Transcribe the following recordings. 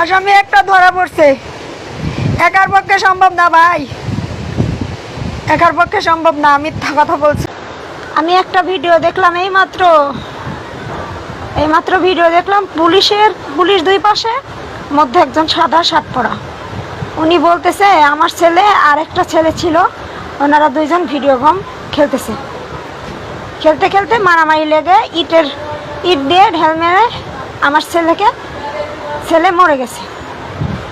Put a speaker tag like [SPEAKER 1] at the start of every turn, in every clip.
[SPEAKER 1] আসামি একটা ধরা পড়ছে। একার পক্ষে সম্ভব না ভাই। একার পক্ষে সম্ভব না, মিথ্যা কথা বলছি। আমি একটা ভিডিও দেখলাম এই মাত্র এই মাত্র ভিডিও দেখলাম পুলিশের, পুলিশ দুই পাশে, মধ্যে একজন সাদা শার্ট পরা। উনি বলতেছে, আমার ছেলে আর একটা ছেলে ছিল, ওনারা দুইজন ভিডিও গেম খেলতেছে। খেলতে খেলতে মারামারি লেগে ইটের, ইট দিয়ে ঢেল মেরে আমার ছেলেকে ছেলে মরে গেছে।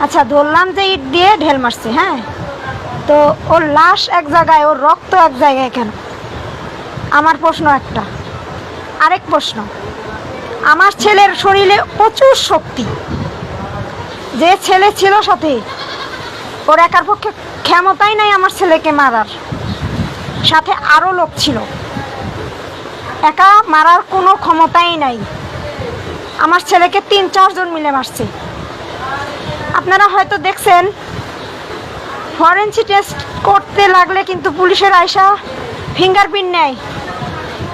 [SPEAKER 1] আচ্ছা ধরলাম যে ইট দিয়ে ঢেল মারছে হ্যাঁ? তো ওর লাশ এক জায়গায়, ওর রক্ত এক জায়গায় কেন? আমার প্রশ্ন একটা। আরেক প্রশ্ন। আমার ছেলের শরীরে প্রচুর শক্তি। যে ছেলে ছিল সাথে ওর একার পক্ষে ক্ষমতাই নাই আমার ছেলেকে মারার। সাথে আরও লোক ছিল। একা মারার কোনো ক্ষমতাই নাই। আমার ছেলেকে তিন চারজন মিলে মারছে। আপনারা হয়তো দেখছেন ফরেন্সিক টেস্ট করতে লাগলে কিন্তু পুলিশের আয়সা ফিঙ্গারপ্রিন্ট নেয়।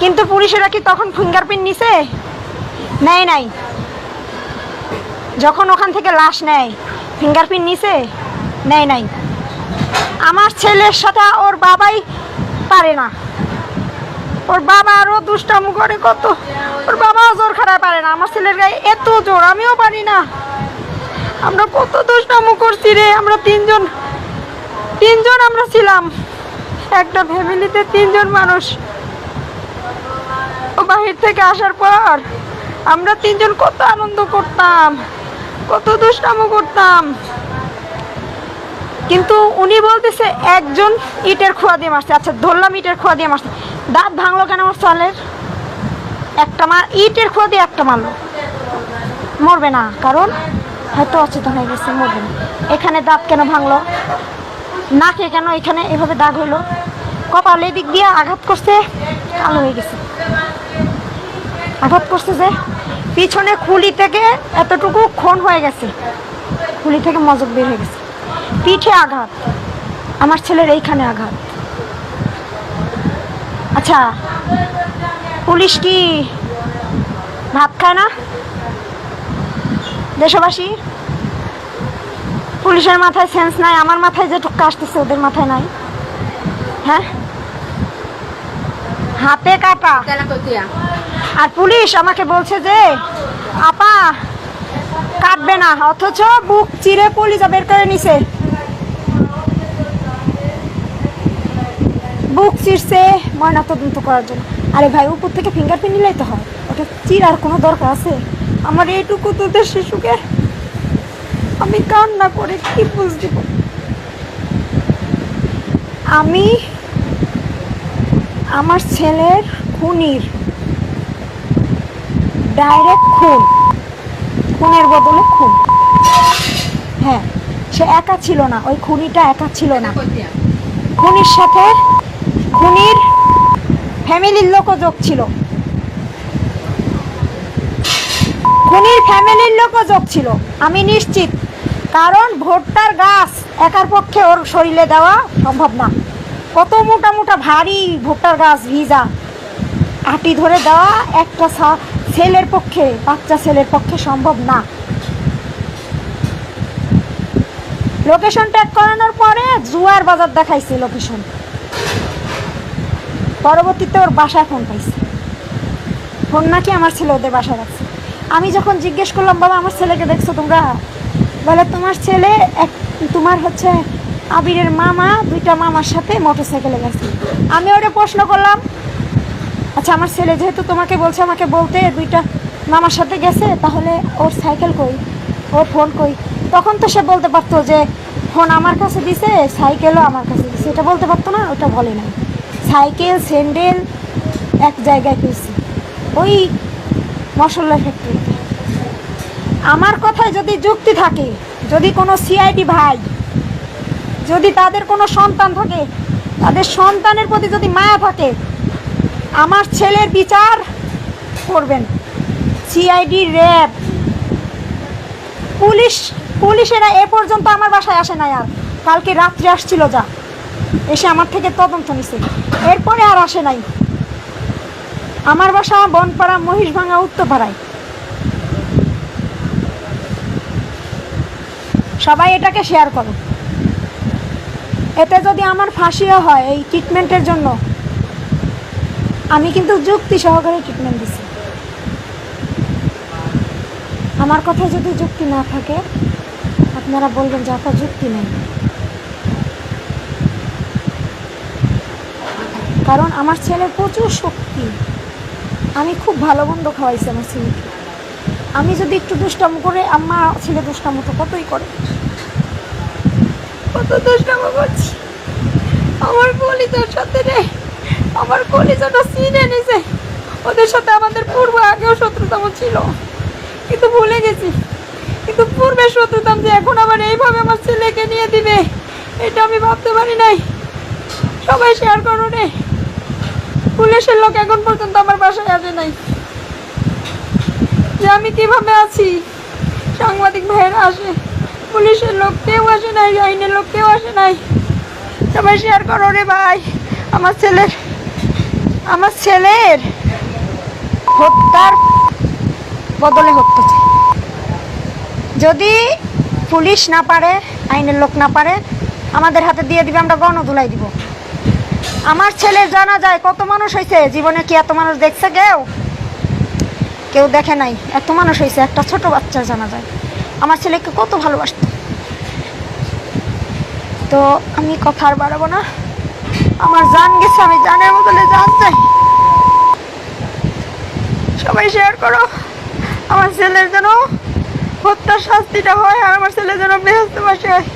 [SPEAKER 1] কিন্তু পুলিশেরা কি তখন ফিঙ্গারপ্রিন্ট নিছে? নেয় নাই। যখন ওখান থেকে লাশ নেয়, ফিঙ্গারপ্রিন্ট নিছে? নেয় নাই। আমার ছেলের সাথে ওর বাবাই পারে না। ওর বাবা আরও দুষ্টামু করে কত? ওর বাবাও জোর খারাপ পারে না, আমার ছেলের গায়ে এত জোর, আমিও পারি না। আমরা কত দুষ্টামু করছি রে, আমরা তিনজন তিনজন আমরা ছিলাম। একটা ফ্যামিলিতে তিনজন মানুষ। ও বাহির থেকে আসার পর আমরা তিনজন কত আনন্দ করতাম, কত দুষ্টামু করতাম। কিন্তু উনি বলতেছে, একজন ইটের খোয়া দিয়ে মারছে। আচ্ছা ধরলাম ইটের খোয়া দিয়ে মারছে। দাঁত ভাঙলো কেন আমার চালের? একটা মার ইটের খোয়া দিয়ে একটা মারলো মরবে না, কারণ হয়তো অচেতন হয়ে গেছে, মরবে না। এখানে দাঁত কেন ভাঙলো? নাকে কেন এখানে এভাবে দাগ হইল? কপাল এদিক দিয়ে আঘাত করছে, কালো হয়ে গেছে। আঘাত করছে যে পিছনে খুলি থেকে এতটুকু খুন হয়ে গেছে। খুলি থেকে মজক বের হয়ে গেছে। পিঠে আঘাত। আমার ছেলের এইখানে আঘাত। আচ্ছা পুলিশ কি ভাত খায় না? দেশবাসী, পুলিশের মাথায় সেন্স নাই, আমার মাথায় যেটুকু আসতেছে ওদের মাথায় নাই। হ্যাঁ? হাতে কাটা। আর পুলিশ আমাকে বলছে যে, আপা, কাটবে না, অথচ বুক চিরে পুলিশা বের করে নিছে। বুক চিরছে ময়না তদন্ত করার জন্য। আরে ভাই উপর থেকে ফিঙ্গারপ্রিন্ট নিলেই তো হয়। ওটা চিরার কোনো দরকার আছে? আমার এইটুকু তোদের শিশুকে আমি কান্না করে কি বুঝতে আমি আমার ছেলের খুনির ডাইরেক্ট খুন। খুনের বদলে খুন। হ্যাঁ সে একা ছিল না। ওই খুনিটা একা ছিল না। খুনির সাথে খুনির ফ্যামিলির লোকও যোগ ছিল। খুনির ফ্যামিলির লোকও যোগ ছিল, আমি নিশ্চিত। কারণ ভোটটার গাছ একার পক্ষে ওর শরীরে দেওয়া সম্ভব না। কত মোটা মোটা ভারী ভুট্টার গাছ ভিজা। আটি ধরে দেওয়া একটা ছেলের পক্ষে, বাচ্চা ছেলের পক্ষে সম্ভব না। লোকেশন ট্যাগ করানোর পরে জুয়ার বাজার দেখাইছে লোকেশন। পরবর্তীতে ওর বাসায় ফোন পাইছে। ফোন নাকি আমার ছেলে ওদের বাসায় রাখছে। আমি যখন জিজ্ঞেস করলাম, বাবা, আমার ছেলেকে দেখছ তোমরা? বলে, তোমার ছেলে এক, তোমার হচ্ছে আবিরের মামা, দুইটা মামার সাথে মোটর সাইকেলে গেছে। আমি ওটা প্রশ্ন করলাম আচ্ছা আমার ছেলে যেহেতু তোমাকে বলছে আমাকে বলতে দুইটা মামার সাথে গেছে, তাহলে ওর সাইকেল কই? ওর ফোন কই? তখন তো সে বলতে পারতো যে ফোন আমার কাছে দিছে সাইকেলও আমার কাছে দিছে। এটা বলতে পারতো না, ওটা বলে নাই। সাইকেল, স্যান্ডেল, এক জায়গায় পেয়েছি ওই মশলা ফ্যাক্টরিতে আমার কথায় যদি যুক্তি থাকে, যদি কোনো সিআইডি ভাই, যদি তাদের কোনো সন্তান থাকে, তাদের সন্তানের প্রতি যদি মায়া থাকে, আমার ছেলের বিচার করবেন। সিআইডি র্যাব পুলিশ, পুলিশেরা এ পর্যন্ত আমার বাসায় আসে না আর। কালকে রাত্রে আসছিল যা। এসে আমার থেকে তদন্ত নিছে। এরপরে আর আসে নাই। আমার বাসা বনপাড়া মহিষভাঙা উত্তরপাড়ায়। সবাই এটাকে শেয়ার করো। এতে যদি আমার ফাঁসিও হয় এই ট্রিটমেন্টের জন্য, আমি কিন্তু যুক্তি সহকারে ট্রিটমেন্ট দিছি। আমার কথায় যদি যুক্তি না থাকে, আপনারা বলবেন যে আপনার যুক্তি নেই। কারণ আমার ছেলের প্রচুর শক্তি। আমি খুব ভালো মন্দ খাওয়াইছি আমার ছেলেকে। আমি যদি একটু দুষ্টাম করে আম্মা ছেলে দুষ্টাম তো কতই করে? কত দুষ্টাম করছি? আমার কলিজার সাথে রে, আমার কলিজাটা চিনে নিছে। ওদের সাথে আমাদের পূর্ব আগেও শত্রুতাম ছিল। কিন্তু ভুলে গেছি। কিন্তু পূর্বে শত্রুতাম যে এখন আবার এইভাবে আমার ছেলেকে নিয়ে দিবে, এটা আমি ভাবতে পারি নাই। সবাই শেয়ার করো রে। পুলিশের লোক এখন পর্যন্ত আমার বাসায় আসে নাই। যে আমি কীভাবে আছি? সাংবাদিক ভাইয়েরা আসে। পুলিশের লোক কেউ আসে নাই, আইনের লোক কেউ আসে নাই। সবাই শেয়ার করো রে ভাই। আমার ছেলের আমার ছেলের হত্যার বদলে হত্যা যদি পুলিশ না পারে, আইনের লোক না পারে, আমাদের হাতে দিয়ে দিবে, আমরা গণধুলাই দিব। আমার ছেলে জানা যায় কত মানুষ হয়েছে জীবনে কি এত মানুষ দেখছে কেউ? কেউ দেখে নাই। এত মানুষ হয়েছে একটা ছোট বাচ্চার জানা যায়। আমার ছেলেকে কত ভালোবাসত। তো আমি কথা আর বাড়াবো না। আমার জান গেছে, আমি জানের বদলে জান চাই। সবাই শেয়ার করো। আমার ছেলের যেন হত্যার শাস্তিটা হয় আর আমার ছেলে যেন বেহস্ত বাসে হয়।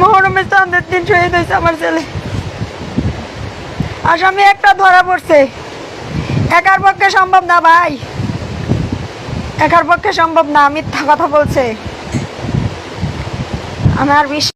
[SPEAKER 1] মহরমের চাঁদের দিন শহীদ হয়েছে আমার ছেলে। আসামি একটা ধরা পড়ছে। একার পক্ষে সম্ভব না ভাই। একার পক্ষে সম্ভব না, মিথ্যা কথা বলছে। আমার বিশ্বাস